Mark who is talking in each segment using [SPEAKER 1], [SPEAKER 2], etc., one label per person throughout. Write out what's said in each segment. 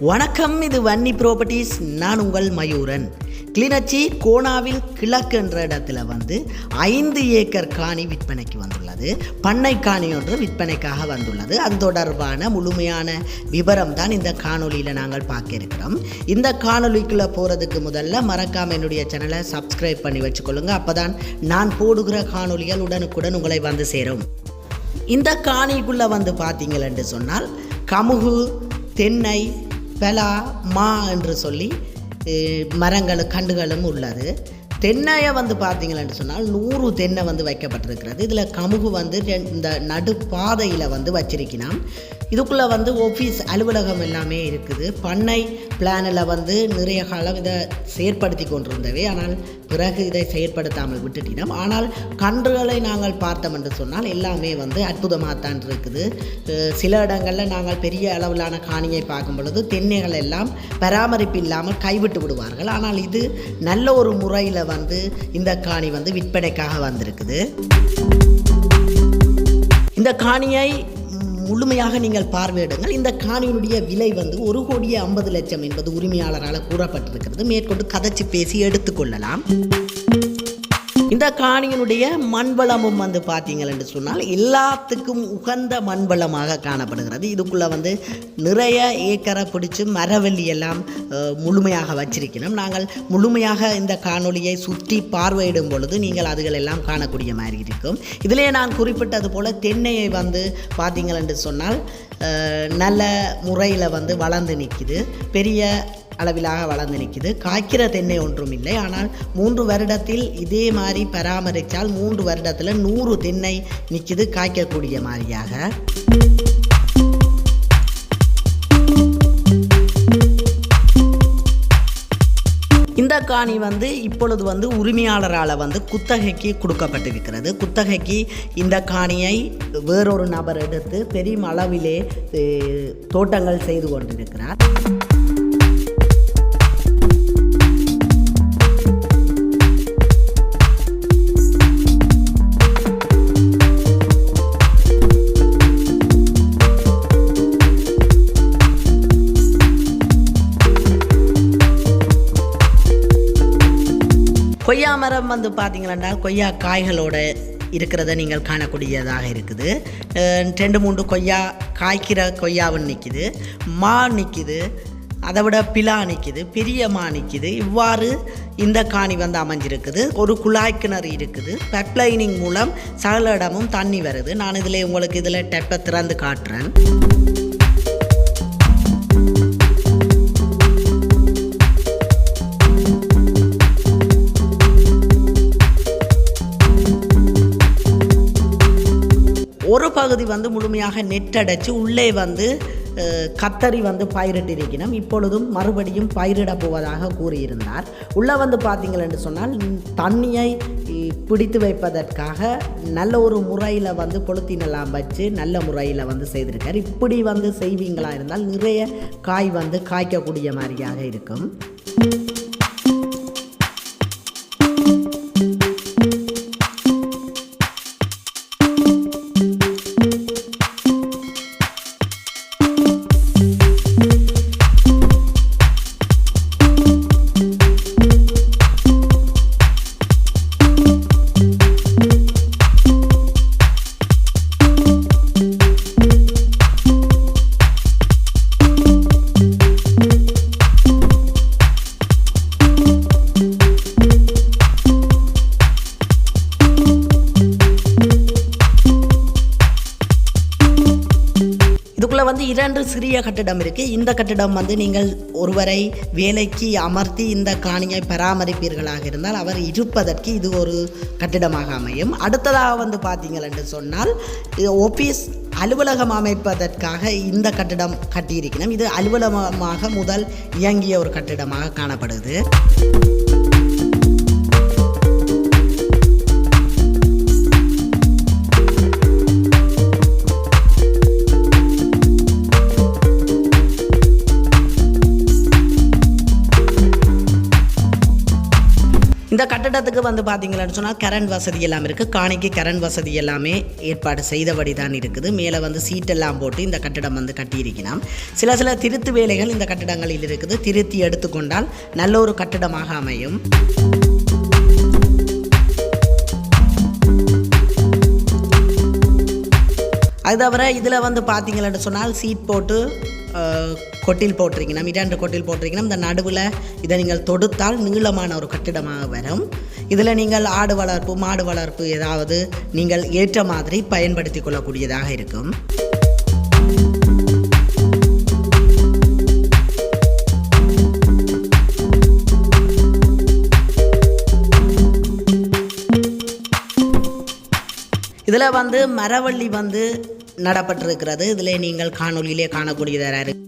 [SPEAKER 1] வணக்கம் இது வன்னி ப்ராப்பர்ட்டிஸ் நான் உங்கள் மயூரன். கிளிநொச்சி கோணாவில் கிழக்கு என்ற இடத்துல வந்து ஐந்து ஏக்கர் காணி விற்பனைக்கு வந்துள்ளது. பண்ணை காணி ஒன்று விற்பனைக்காக வந்துள்ளது. அது தொடர்பான முழுமையான விவரம் தான் இந்த காணொலியில் நாங்கள் பார்க்க இருக்கிறோம். இந்த காணொலிக்குள்ளே போகிறதுக்கு முதல்ல மறக்காமல் என்னுடைய சேனலை சப்ஸ்கிரைப் பண்ணி வச்சுக்கொள்ளுங்க. அப்போ தான் நான் போடுகிற காணொளிகள் உடனுக்குடன் உங்களை வந்து சேரும். இந்த காணிக்குள்ளே வந்து பார்த்தீங்களென்று சொன்னால் கமுகு தென்னை பலா மா என்று சொல்லி மரங்களும் கண்டுகளும் உள்ளது. தென்னையை வந்து பார்த்தீங்களென்று சொன்னால் நூறு தென்னை வந்து வைக்கப்பட்டிருக்கிறது. இதில் கமுகு வந்து இந்த நடுப்பாதையில் வந்து வச்சிருக்கலாம் இதுக்குள்ளே வந்து ஆஃபீஸ் அலுவலகம் எல்லாமே இருக்குது. பண்ணை பிளானில் வந்து நிறைய காலம் இதை செயற்படுத்தி கொண்டிருந்தவை ஆனால் பிறகு இதை செயற்படுத்தாமல் விட்டுட்டினோம். ஆனால் கன்றுகளை நாங்கள் பார்த்தோம் என்று சொன்னால் எல்லாமே வந்து அற்புதமாகத்தான் இருக்குது. சில இடங்களில் நாங்கள் பெரிய அளவிலான காணியை பார்க்கும் பொழுது தென்னைகள் எல்லாம் பராமரிப்பு இல்லாமல் கைவிட்டு விடுவார்கள். ஆனால் இது நல்ல ஒரு முறையில் வந்து இந்த காணி வந்து விற்பனைக்காக வந்திருக்குது. இந்த காணியை முழுமையாக நீங்கள் பார்வையிடுங்கள். இந்த காணியினுடைய விலை வந்து ஒரு கோடியே ஐம்பது லட்சம் என்பது உரிமையாளரால் கூறப்பட்டிருக்கிறது. மேற்கொண்டு கதைச்சு பேசி எடுத்துக்கொள்ளலாம் இந்த காணியினுடைய மண்வளமும் வந்து பார்த்தீங்கள் என்று சொன்னால் எல்லாத்துக்கும் உகந்த மண்வளமாக காணப்படுகிறது. இதுக்குள்ளே வந்து நிறைய ஏக்கரை பிடிச்சி மரவள்ளி எல்லாம் முழுமையாக வச்சிருக்கிறோம் நாங்கள் முழுமையாக இந்த காணொலியை சுற்றி பார்வையிடும் பொழுது நீங்கள் அதுகள் எல்லாம் காணக்கூடிய மாதிரி இருக்கும். இதிலே நான் குறிப்பிட்டது போல் தென்னையை வந்து பார்த்தீங்கள் என்று சொன்னால் நல்ல முறையில் வந்து வளர்ந்து நிற்கிது பெரிய அளவிலாக வளர்ந்து நிற்கிது. காய்க்கிற தென்னை ஒன்றும் இல்லை. ஆனால் மூன்று வருடத்தில் இதே மாதிரி பராமரித்தால் மூன்று வருடத்தில் நூறு தென்னை நிற்கிது காய்க்கக்கூடிய மாதிரியாக. இந்த காணி வந்து இப்பொழுது வந்து உரிமையாளரால் வந்து குத்தகைக்கு கொடுக்கப்பட்டிருக்கிறது. குத்தகைக்கு இந்த காணியை வேறொரு நபர் எடுத்து பெரிய அளவிலே தோட்டங்கள் செய்து கொண்டிருக்கிறார். கொய்யா மரம் வந்து பார்த்திங்கன்னா கொய்யா காய்களோட இருக்கிறத நீங்கள் காணக்கூடியதாக இருக்குது. ரெண்டு மூன்று கொய்யா காய்க்கிற கொய்யாவும் நிற்கிது மா நிற்கிது அதை விட பிலா நிற்கிது பெரிய மா நிற்கிது இவ்வாறு இந்த காணி வந்து அமைஞ்சிருக்குது. ஒரு குழாய் கிணறு இருக்குது. பைப்லைனிங் மூலம் சகல இடமும் தண்ணி வருது. நான் இதில் உங்களுக்கு இதில் டெப்பை திறந்து காட்டுறேன். பகுதி வந்து முழுமையாக நெட்டடைச்சு உள்ளே வந்து கத்தரி வந்து பயிரிட்டிருக்கணும் இப்பொழுதும் மறுபடியும் பயிரிடப் போவதாக கூறியிருந்தார். உள்ளே வந்து பார்த்தீங்கள் என்று சொன்னால் தண்ணியை பிடித்து வைப்பதற்காக நல்ல ஒரு முறையில் வந்து கொளுத்தினெல்லாம் வச்சு நல்ல முறையில் வந்து செய்திருக்கார். இப்படி வந்து செய்வீங்களா இருந்தால் நிறைய காய் வந்து காய்க்கக்கூடிய மாதிரியாக இருக்கும். சிறிய கட்டிடம் இருக்குது இந்த கட்டிடம் வந்து நீங்கள் ஒருவரை வேலைக்கு அமர்த்தி இந்த காணியை பராமரிப்பீர்களாக இருந்தால் அவர் இருப்பதற்கு இது ஒரு கட்டிடமாக அமையும். அடுத்ததாக வந்து பார்த்தீங்கள் என்று சொன்னால் இது ஆஃபீஸ் அலுவலகம் அமைப்பதற்காக இந்த கட்டிடம் கட்டியிருக்கணும். இது அலுவலகமாக முதல் இயங்கிய ஒரு கட்டிடமாக காணப்படுது. இந்த கட்டடத்துக்கு வந்து பார்த்தீங்கன்னு சொன்னால் கரண்ட் வசதி எல்லாம் இருக்குது காணிக்கு கரண்ட் வசதி எல்லாமே ஏற்பாடு செய்தபடி தான் இருக்குது. மேலே வந்து சீட்டெல்லாம் போட்டு இந்த கட்டடம் வந்து கட்டியிருக்கலாம் சில சில திருத்து வேலைகள் இந்த கட்டடங்களில் இருக்குது. திருத்தி எடுத்துக்கொண்டால் நல்ல ஒரு கட்டடமாக அமையும். அது தவிர இதில் வந்து பார்த்தீங்கன்னு சொன்னால் சீட் போட்டு கொட்டில் போட்டிருக்கணும் இரண்டு கொட்டில் போட்டிருக்கணும் இந்த நடுவில் இதை நீங்கள் தொடுத்தால் நீளமான ஒரு கட்டிடமாக வரும். இதில் நீங்கள் ஆடு வளர்ப்பு மாடு வளர்ப்பு ஏதாவது நீங்கள் ஏற்ற மாதிரி பயன்படுத்தி கொள்ளக்கூடியதாக இருக்கும். இதில் வந்து மரவள்ளி வந்து நடப்பட்டிருக்கிறது. இதில் நீங்கள் காணொலியிலே காணக்கூடியதாக இருக்கு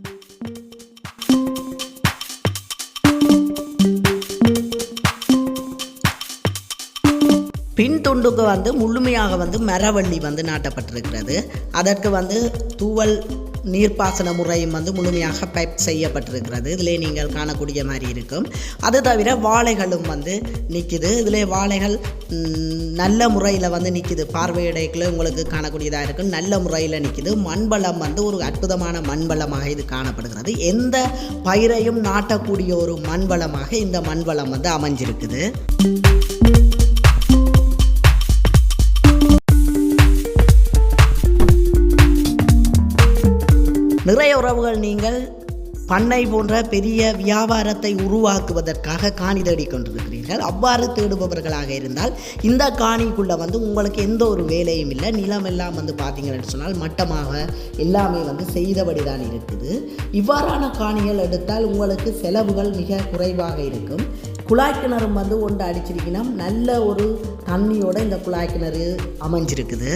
[SPEAKER 1] பின் துண்டுக்கு வந்து முழுமையாக வந்து மரவள்ளி வந்து நாட்டப்பட்டிருக்கிறது. அதற்கு வந்து தூவல் நீர்ப்பாசன முறையும் வந்து முழுமையாக பைப் செய்யப்பட்டிருக்கிறது. இதிலே நீங்கள் காணக்கூடிய மாதிரி இருக்கும். அது தவிர வாழைகளும் வந்து நிற்கிது இதிலே வாழைகள் நல்ல முறையில் வந்து நிற்கிது பார்வையிடைக்குள்ள உங்களுக்கு காணக்கூடியதாக இருக்கும். நல்ல முறையில் நிற்கிது மண்வளம் வந்து ஒரு அற்புதமான மண்வளமாக இது காணப்படுகிறது. எந்த பயிரையும் நாட்டக்கூடிய ஒரு மண்வளமாக இந்த மண்வளம் வந்து அமைஞ்சிருக்குது. நிறைய உறவுகள் நீங்கள் பண்ணை போன்ற பெரிய வியாபாரத்தை உருவாக்குவதற்காக காணி தேடிக்கொண்டிருக்கிறீர்கள் அவ்வாறு தேடுபவர்களாக இருந்தால் இந்த காணிக்குள்ளே வந்து உங்களுக்கு எந்த ஒரு வேலையும் இல்லை. நிலம் எல்லாம் வந்து பார்த்தீங்கன்னு சொன்னால் மட்டமாக எல்லாமே வந்து செய்தபடி தான் இருக்குது. இவ்வாறான காணிகள் எடுத்தால் உங்களுக்கு செலவுகள் மிக குறைவாக இருக்கும். குழாய் கிணறும் வந்து ஒன்று அடிச்சிருக்கினா நல்ல ஒரு தண்ணியோட இந்த குழாய் கிணறு அமைஞ்சிருக்குது.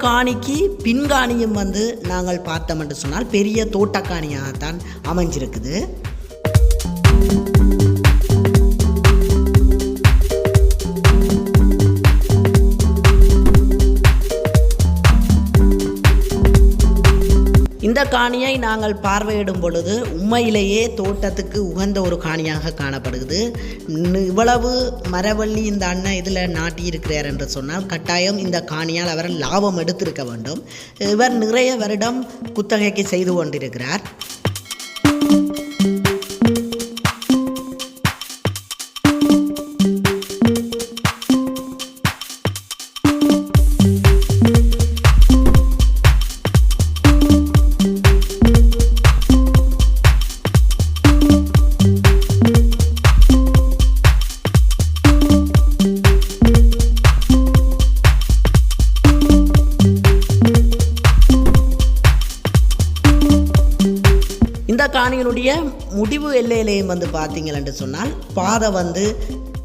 [SPEAKER 1] காணிக்கு பின்காணியும் வந்து நாங்கள் பார்த்தோம் என்று சொன்னால் பெரிய தோட்டக்காணியாகத்தான் அமைஞ்சிருக்குது. இந்த காணியை நாங்கள் பார்வையிடும் பொழுது உண்மையிலேயே தோட்டத்துக்கு உகந்த ஒரு காணியாக காணப்படுகிறது. இவ்வளவு மரவள்ளி இந்த அண்ணன் இதில் நாட்டியிருக்கிறார் என்று சொன்னால் கட்டாயம் இந்த காணியால் அவர் லாபம் எடுத்திருக்க வேண்டும். இவர் நிறைய வருடம் குத்தகைக்கு செய்து கொண்டிருக்கிறார். இந்த முடிவு எல்லையிலையும் வந்து பார்த்தீங்கன்னு சொன்னால் பாதை வந்து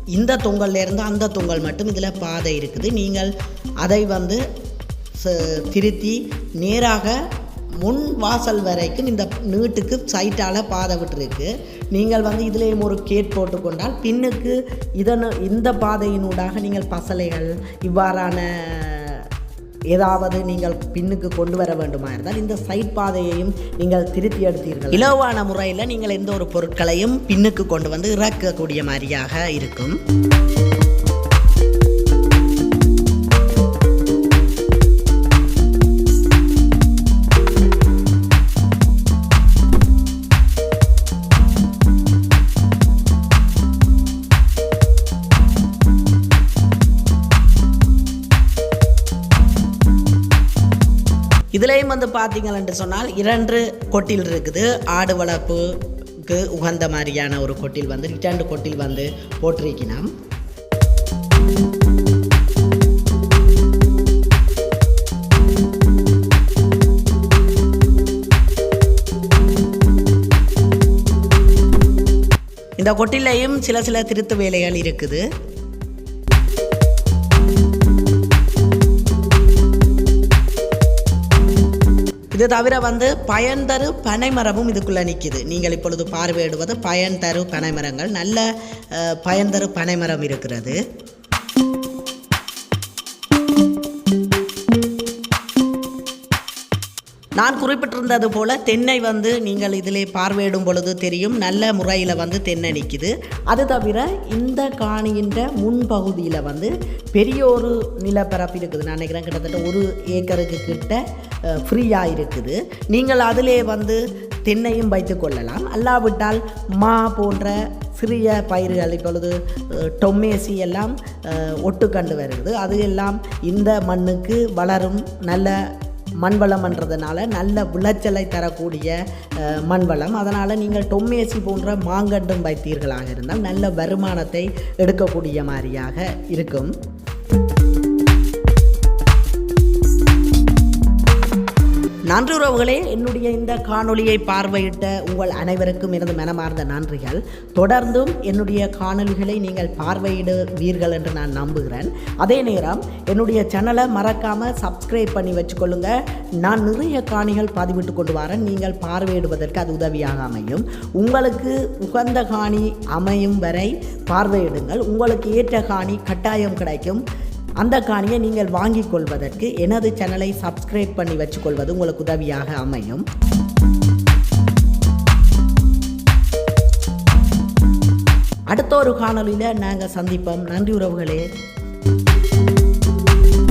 [SPEAKER 1] இந்த தொங்கல்லேருந்து அந்த தொங்கல் மட்டும் இதில் பாதை இருக்குது. நீங்கள் அதை வந்து ச- திருத்தி நேராக முன் வாசல் வரைக்கும் இந்த நீட்டுக்கு சைட்டால் பாதை விட்டுருக்கு. நீங்கள் வந்து இதிலேயும் ஒரு கேட் போட்டுக்கொண்டால் பின்னுக்கு இதன் இந்த பாதையினூடாக நீங்கள் பசலைகள் இவ்வாறான ஏதாவது நீங்கள் பின்னுக்கு கொண்டு வர வேண்டுமா இருந்தால் இந்த சைட் பாதையையும் நீங்கள் திருத்தி எடுத்தீர்கள். இலவான முறையில் நீங்கள் எந்த ஒரு பொருட்களையும் பின்னுக்கு கொண்டு வந்து இறக்கக்கூடிய மாதிரியாக இருக்கும். வந்து பார்த்தீங்கன்னு சொன்னால் இரண்டு கொட்டில் இருக்குது. ஆடு வளர்ப்புக்கு உகந்த மாதிரியான ஒரு கொட்டில் வந்து இரண்டு கொட்டில் வந்து போட்டிருக்கினோம். இந்த கொட்டிலையும் சில சில திருத்து வேலைகள் இருக்குது. இது தவிர வந்து பயன் தரு பனைமரமும் இதுக்குள்ளே நிற்கிது நீங்கள் இப்பொழுது பார்வையிடுவது பயன் தரு பனைமரங்கள். நல்ல பயன் தரு பனைமரம் இருக்கிறது. நான் குறிப்பிட்டிருந்தது போல தென்னை வந்து நீங்கள் இதிலே பார்வையிடும் பொழுது தெரியும். நல்ல முறையில் வந்து தென்னை நிற்கிது அது தவிர இந்த காணியின் முன்பகுதியில் வந்து பெரிய ஒரு நிலப்பரப்பு இருக்குது. நான் நினைக்கிறேன் கிட்டத்தட்ட ஒரு ஏக்கருக்கு கிட்ட ஃப்ரீயாக இருக்குது. நீங்கள் அதிலே வந்து தென்னையும் வைத்து கொள்ளலாம். அல்லாவிட்டால் மா போன்ற சிறிய பயிர்கள் இப்பொழுது டொமேசி எல்லாம் ஒட்டுக்கண்டு வருகிறது அது எல்லாம் இந்த மண்ணுக்கு வளரும் நல்ல மண்வளம்ன்றதுனால நல்ல விளைச்சலை தரக்கூடிய மண்வளம். அதனால் நீங்கள் டொம்மேசி போன்ற மாங்கன்றும் வைத்தீர்களாக இருந்தால் நல்ல வருமானத்தை எடுக்கக்கூடிய மாதிரியாக இருக்கும். நன்றி உறவுகளே என்னுடைய இந்த காணொளியை பார்வையிட்ட உங்கள் அனைவருக்கும் எனது மனமார்ந்த நன்றிகள். தொடர்ந்தும் என்னுடைய காணொளிகளை நீங்கள் பார்வையிடுவீர்கள் என்று நான் நம்புகிறேன். அதே நேரம் என்னுடைய சேனலை மறக்காமல் சப்ஸ்கிரைப் பண்ணி வச்சுக்கொள்ளுங்க. நான் நிறைய காணிகள் பதிவிட்டு கொண்டு வரேன். நீங்கள் பார்வையிடுவதற்கு அது உதவியாக அமையும். உங்களுக்கு உகந்த காணி அமையும் வரை பார்வையிடுங்கள். உங்களுக்கு ஏற்ற காணி கட்டாயம் கிடைக்கும். அந்த காணியை நீங்கள் வாங்கிக் கொள்வதற்கு எனது சேனலை சப்ஸ்கிரைப் பண்ணி வச்சுக்கொள்வது உங்களுக்கு உதவியாக அமையும். அடுத்த ஒரு காணொலியில் நாங்கள் சந்திப்போம். நன்றி உறவுகளே.